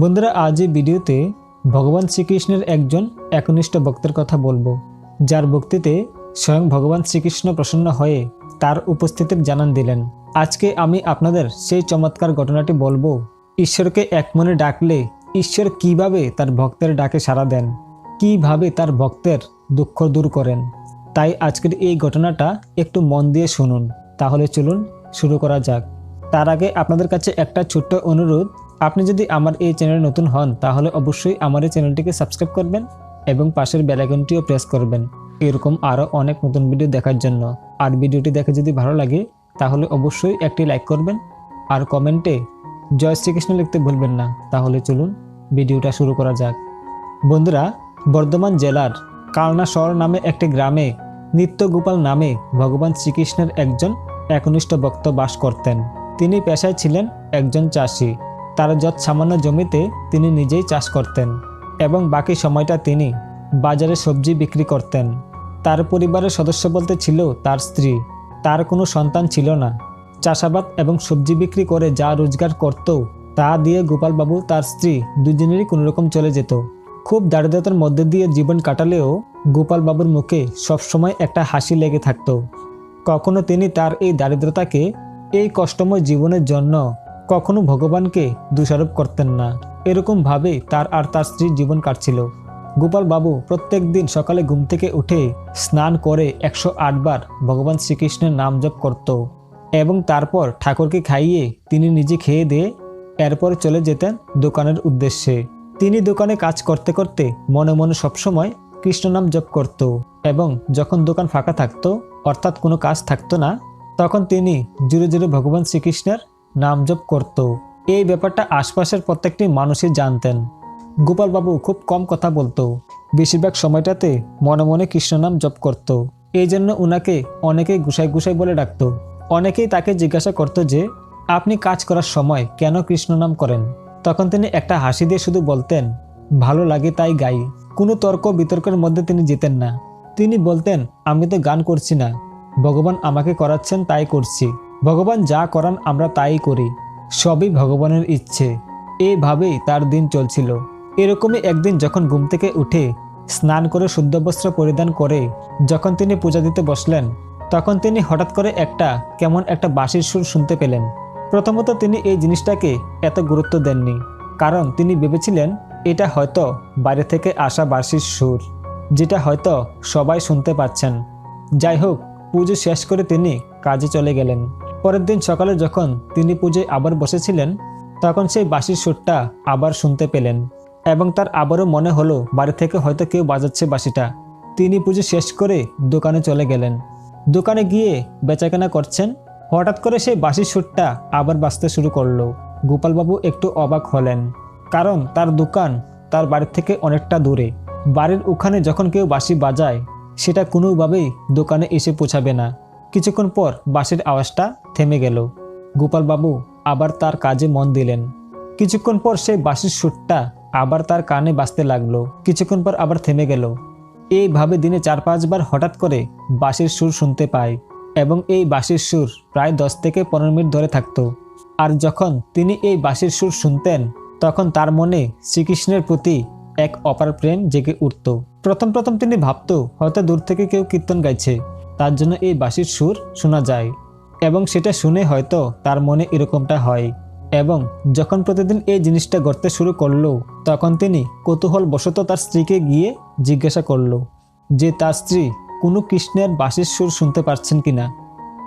বন্ধুরা, আজ এই ভিডিওতে ভগবান শ্রীকৃষ্ণের একজন একনিষ্ঠ ভক্তের কথা বলব। যার ভক্তিতে স্বয়ং ভগবান শ্রীকৃষ্ণ প্রসন্ন হয়ে তার উপস্থিতির জানান দিলেন। আজকে আমি আপনাদের সেই চমৎকার ঘটনাটি বলব। ঈশ্বরকে এক মনে ডাকলে ঈশ্বর কীভাবে তার ভক্তের ডাকে সাড়া দেন, কীভাবে তার ভক্তের দুঃখ দূর করেন। তাই আজকের এই ঘটনাটা একটু মন দিয়ে শুনুন। তাহলে চলুন শুরু করা যাক। তার আগে আপনাদের কাছে একটা ছোট্ট অনুরোধ আপনি যদি আমার এই চ্যানেলে নতুন হন, তাহলে অবশ্যই আমার এই চ্যানেলটিকে সাবস্ক্রাইব করবেন এবং পাশের বেলাইকনটিও প্রেস করবেন। এরকম আরও অনেক নতুন ভিডিও দেখার জন্য। আর ভিডিওটি দেখে যদি ভালো লাগে, তাহলে অবশ্যই একটি লাইক করবেন। আর কমেন্টে জয় শ্রীকৃষ্ণ লিখতে ভুলবেন না। তাহলে চলুন ভিডিওটা শুরু করা যাক। বন্ধুরা, বর্ধমান জেলার কালনা শহর নামে একটি গ্রামে নিত্যগোপাল নামে ভগবান শ্রীকৃষ্ণের একজন একনিষ্ঠ ভক্ত বাস করতেন। তিনি পেশায় ছিলেন একজন চাষি। তার যত সামান্য জমিতে তিনি নিজেই চাষ করতেন এবং বাকি সময়টা তিনি বাজারে সবজি বিক্রি করতেন। তার পরিবারের সদস্য বলতে ছিল তার স্ত্রী। তার কোনো সন্তান ছিল না। চাষাবাদ এবং সবজি বিক্রি করে যা রোজগার করত তা দিয়ে গোপালবাবু তার স্ত্রী দুজনেরই কোনোরকম চলে যেত। খুব দারিদ্রতার মধ্যে দিয়ে জীবন কাটালেও গোপালবাবুর মুখে সবসময় একটা হাসি লেগে থাকত। কখনো তিনি তার এই দারিদ্রতাকে এই কষ্টময় জীবনের জন্য কখনো ভগবানকে দোষারোপ করতেন না। এরকমভাবে তার আর তার স্ত্রীর জীবন কাটছিল। গোপাল বাবু প্রত্যেক দিন সকালে ঘুম থেকে উঠে স্নান করে একশো বার ভগবান শ্রীকৃষ্ণের নাম জপ করত এবং তারপর ঠাকুরকে খাইয়ে তিনি নিজে খেয়ে দিয়ে এরপর চলে যেতেন দোকানের উদ্দেশ্যে। তিনি দোকানে কাজ করতে করতে মনে মনে সবসময় কৃষ্ণ নাম জপ করত এবং যখন দোকান ফাঁকা থাকতো, অর্থাৎ কোনো কাজ থাকতো না, তখন তিনি জুড়ে জুড়ে ভগবান শ্রীকৃষ্ণের নাম জপ করত। এই ব্যাপারটা আশপাশের প্রত্যেকটি মানুষই জানতেন। গোপালবাবু খুব কম কথা বলতো। বেশিরভাগ সময়টাতে মনে মনে কৃষ্ণ নাম জপ করত। এই জন্য উনাকে অনেকেই গুসাই গুসাই বলে ডাকতো। অনেকেই তাকে জিজ্ঞাসা করতো যে, আপনি কাজ করার সময় কেন কৃষ্ণ নাম করেন? তখন তিনি একটা হাসি দিয়ে শুধু বলতেন, ভালো লাগে তাই গাই। কোনো তর্ক বিতর্কের মধ্যে তিনি যেতেন না। তিনি বলতেন, আমি তো গান করছি না। ভগবান আমাকে করাচ্ছেন তাই করছি। ভগবান যা করান আমরা তাই করি, সবই ভগবানের ইচ্ছে। এভাবেই তার দিন চলছিল। এরকমই একদিন যখন ঘুম থেকে উঠে স্নান করে শুদ্ধ বস্ত্র পরিধান করে যখন তিনি পূজা দিতে বসলেন, তখন তিনি হঠাৎ করে একটা কেমন একটা বাঁশির সুর শুনতে পেলেন। প্রথমত তিনি এই জিনিসটাকে এত গুরুত্ব দেননি, কারণ তিনি ভেবেছিলেন এটা হয়তো বাইরে থেকে আসা বাঁশির সুর, যেটা হয়তো সবাই শুনতে পাচ্ছেন। যাই হোক, পুজো শেষ করে তিনি কাজে চলে গেলেন। পরের দিন সকালে যখন তিনি পুজোয় আবার বসেছিলেন, তখন সেই বাঁশির সুরটা আবার শুনতে পেলেন এবং তার আবারও মনে হলো, বাড়ি থেকে হয়তো কেউ বাজাচ্ছে বাঁশিটা। তিনি পুজো শেষ করে দোকানে চলে গেলেন। দোকানে গিয়ে বেচাকেনা করছেন। হঠাৎ করে সেই বাঁশির সুরটা আবার বাজতে শুরু করল। গোপালবাবু একটু অবাক হলেন, কারণ তার দোকান তার বাড়ির থেকে অনেকটা দূরে। বাড়ির ওখানে যখন কেউ বাঁশি বাজায়, সেটা কোনোভাবেই দোকানে এসে পৌঁছাবে না। কিছুক্ষণ পর বাঁশির আওয়াজটা থেমে গেল। গোপালবাবু আবার তার কাজে মন দিলেন। কিছুক্ষণ পর সেই বাঁশির সুরটা আবার তার কানে বাজতে লাগল। কিছুক্ষণ পর আবার থেমে গেল। এইভাবে দিনে চার পাঁচবার হঠাৎ করে বাঁশির সুর শুনতে পায় এবং এই বাঁশির সুর প্রায় দশ থেকে পনেরো মিনিট ধরে থাকতো। আর যখন তিনি এই বাঁশির সুর শুনতেন, তখন তার মনে শ্রীকৃষ্ণের প্রতি এক অপার প্রেম জেগে উঠত। প্রথম প্রথম তিনি ভাবত, হয়তো দূর থেকে কেউ কীর্তন গাইছে, তার জন্য এই বাঁশির সুর শোনা যায়। এবং সেটা শুনে হয়তো তার মনে এরকমটা হয়। এবং যখন প্রতিদিন এই জিনিসটা গড়তে শুরু করল, তখন তিনি কৌতূহল বশত তার স্ত্রীকে গিয়ে জিজ্ঞাসা করল যে, তার স্ত্রী কোনো কৃষ্ণের বাঁশির সুর শুনতে পারছেন কিনা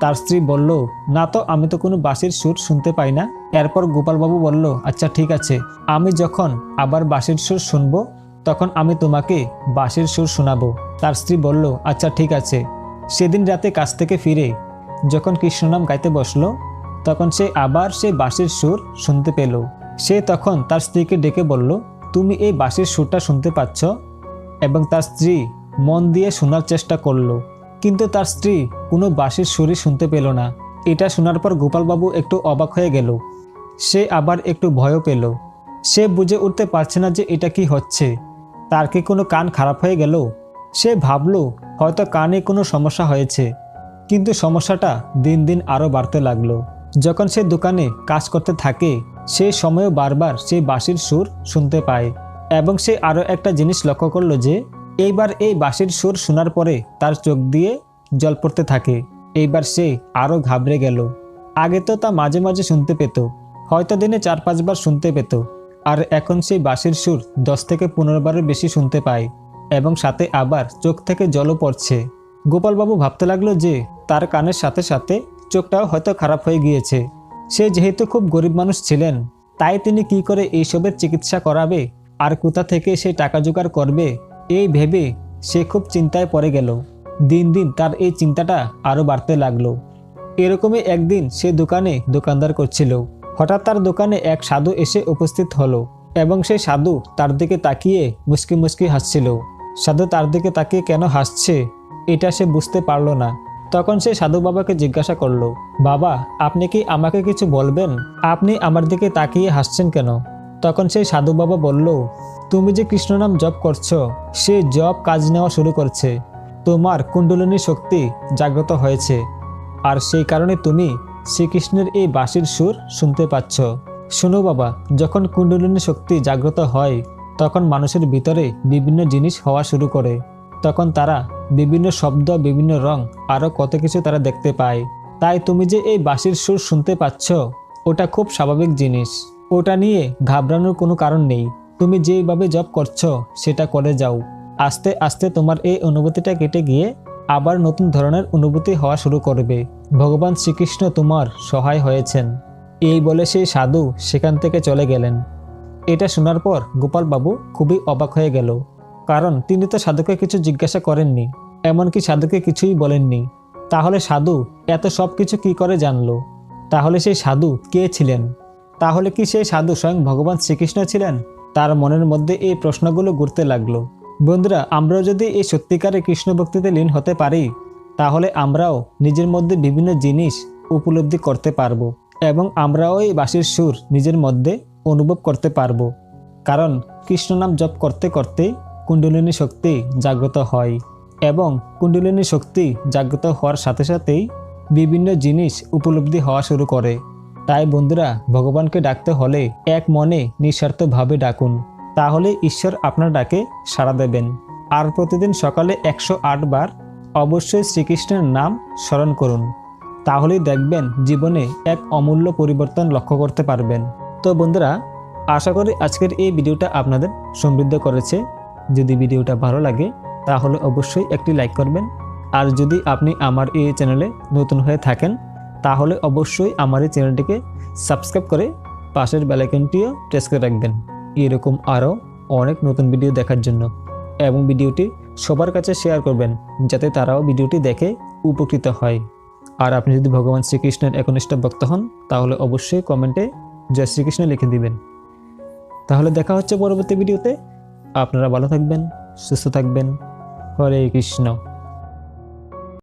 তার স্ত্রী বলল, না তো, আমি তো কোনো বাঁশির সুর শুনতে পাই না। এরপর গোপালবাবু বলল আচ্ছা ঠিক আছে, আমি যখন আবার বাঁশির সুর শুনব, তখন আমি তোমাকে বাঁশির সুর শোনাবো। তার স্ত্রী বলল আচ্ছা ঠিক আছে। সেদিন রাতে কাছ থেকে ফিরে যখন কৃষ্ণনাম গাইতে বসল, তখন সে আবার সে বাঁশির সুর শুনতে পেল। সে তখন তার স্ত্রীকে ডেকে বলল, তুমি এই বাঁশির সুরটা শুনতে পাচ্ছ? এবং তার স্ত্রী মন দিয়ে শোনার চেষ্টা করল। কিন্তু তার স্ত্রী কোনো বাঁশির সুরই শুনতে পেল না। এটা শোনার পর গোপালবাবু একটু অবাক হয়ে গেল। সে আবার একটু ভয়ও পেল। সে বুঝে উঠতে পারছে না যে এটা কি হচ্ছে। তার কি কোনো কান খারাপ হয়ে গেল? সে ভাবল, হয়তো কানে কোনো সমস্যা হয়েছে। কিন্তু সমস্যাটা দিন দিন আরও বাড়তে লাগল। যখন সে দোকানে কাজ করতে থাকে, সে সময়ও বারবার সেই বাঁশির সুর শুনতে পায় এবং সে আরও একটা জিনিস লক্ষ্য করল যে, এইবার এই বাঁশির সুর শোনার পরে তার চোখ দিয়ে জল পড়তে থাকে। এইবার সে আরও ঘাবড়ে গেল। আগে তো তা মাঝে মাঝে শুনতে পেত, হয়তো দিনে চার পাঁচবার শুনতে পেত। আর এখন সেই বাঁশির সুর দশ থেকে পনেরো বারের বেশি শুনতে পায় এবং সাথে আবার চোখ থেকে জলও পড়ছে। গোপালবাবু ভাবতে লাগল যে তার কানের সাথে সাথে চোখটাও হয়তো খারাপ হয়ে গিয়েছে। সে যেহেতু খুব গরিব মানুষ ছিলেন, তাই তিনি কি করে এইসবের চিকিৎসা করাবে আর কোথা থেকে সে টাকা জোগাড় করবে, এই ভেবে সে খুব চিন্তায় পড়ে গেল। দিন দিন তার এই চিন্তাটা আরও বাড়তে লাগল। এরকমই একদিন সে দোকানে দোকানদার করছিল। হঠাৎ তার দোকানে এক সাধু এসে উপস্থিত হলো এবং সেই সাধু তার দিকে তাকিয়ে মুসকি মুসকি হাসছিল। সাধু তার দিকে তাকিয়ে কেন হাসছে? এটা সে বুঝতে পারল না। তখন সে সাধু বাবাকে জিজ্ঞাসা করল, বাবা, আপনি কি আমাকে কিছু বলবেন? আপনি আমার দিকে তাকিয়ে হাসছেন কেন? তখন সেই সাধু বাবা বলল, তুমি যে কৃষ্ণ নাম জপ করছ, সে জপ কাজ নেওয়া শুরু করছে। তোমার কুণ্ডলিনী শক্তি জাগ্রত হয়েছে। আর সেই কারণে তুমি শ্রীকৃষ্ণের এই বাঁশির সুর শুনতে পাচ্ছ। শোনো বাবা, যখন কুণ্ডলিনী শক্তি জাগ্রত হয়, তখন মানুষের ভিতরে বিভিন্ন জিনিস হওয়া শুরু করে। তখন তারা বিভিন্ন শব্দ, বিভিন্ন রং আরও কত কিছু তারা দেখতে পায়। তাই তুমি যে এই বাঁশির সুর শুনতে পাচ্ছ, ওটা খুব স্বাভাবিক জিনিস। ওটা নিয়ে ঘাবড়ানোর কোনো কারণ নেই। তুমি যেভাবে জব করছ, সেটা করে যাও। আস্তে আস্তে তোমার এই অনুভূতিটা কেটে গিয়ে আবার নতুন ধরনের অনুভূতি হওয়া শুরু করবে। ভগবান শ্রীকৃষ্ণ তোমার সহায় হয়েছেন। এই বলে সেই সাধু সেখান থেকে চলে গেলেন। এটা শোনার পর গোপালবাবু খুবই অবাক হয়ে গেল। কারণ তিনি তো সাধুকে কিছু জিজ্ঞাসা করেননি। এমনকি সাধুকে কিছুই বলেননি। তাহলে সাধু এত সব কিছু কি করে জানলো? তাহলে সেই সাধু কে ছিলেন? তাহলে কি সেই সাধু স্বয়ং ভগবান শ্রীকৃষ্ণ ছিলেন? তার মনের মধ্যে এই প্রশ্নগুলো ঘুরতে লাগল। বন্ধুরা, আমরাও যদি এই সত্যিকারে কৃষ্ণ ভক্তিতে লীন হতে পারি, তাহলে আমরাও নিজের মধ্যে বিভিন্ন জিনিস উপলব্ধি করতে পারব এবং আমরাও এই বাঁশির সুর নিজের মধ্যে অনুভব করতে পারব। কারণ কৃষ্ণ নাম জপ করতে করতে কুণ্ডলিনী শক্তি জাগ্রত হয়। এবং কুণ্ডলিনী শক্তি জাগ্রত হওয়ার সাথে সাথেই বিভিন্ন জিনিস উপলব্ধি হওয়া শুরু করে। তাই বন্ধুরা, ভগবানকে ডাকতে হলে এক মনে নিঃস্বার্থভাবে ডাকুন। তাহলে ঈশ্বর আপনার ডাকে সাড়া দেবেন। আর প্রতিদিন সকালে একশো বার অবশ্যই শ্রীকৃষ্ণের নাম স্মরণ করুন। তাহলেই দেখবেন জীবনে এক অমূল্য পরিবর্তন লক্ষ্য করতে পারবেন। তো বন্ধুরা, আশা করি আজকের এই ভিডিওটা আপনাদের সমৃদ্ধ করেছে। যদি ভিডিওটা ভালো লাগে তাহলে অবশ্যই একটি লাইক করবেন। আর যদি আপনি আমার এই চ্যানেলে নতুন হয়ে থাকেন, তাহলে অবশ্যই আমার এই চ্যানেলটিকে সাবস্ক্রাইব করে পাশের বেলাইকনটিও প্রেস করে রাখবেন। এরকম আরও অনেক নতুন ভিডিও দেখার জন্য। এবং ভিডিওটি সবার কাছে শেয়ার করবেন, যাতে তারাও ভিডিওটি দেখে উপকৃত হয়। আর আপনি যদি ভগবান শ্রীকৃষ্ণের একনিষ্ঠ ভক্ত হন, তাহলে অবশ্যই কমেন্টে জয় শ্রীকৃষ্ণ লিখে দিবেন। তাহলে দেখা হচ্ছে পরবর্তী ভিডিওতে আপনারা ভালো থাকবেন, সুস্থ থাকবেন। হরে কৃষ্ণ।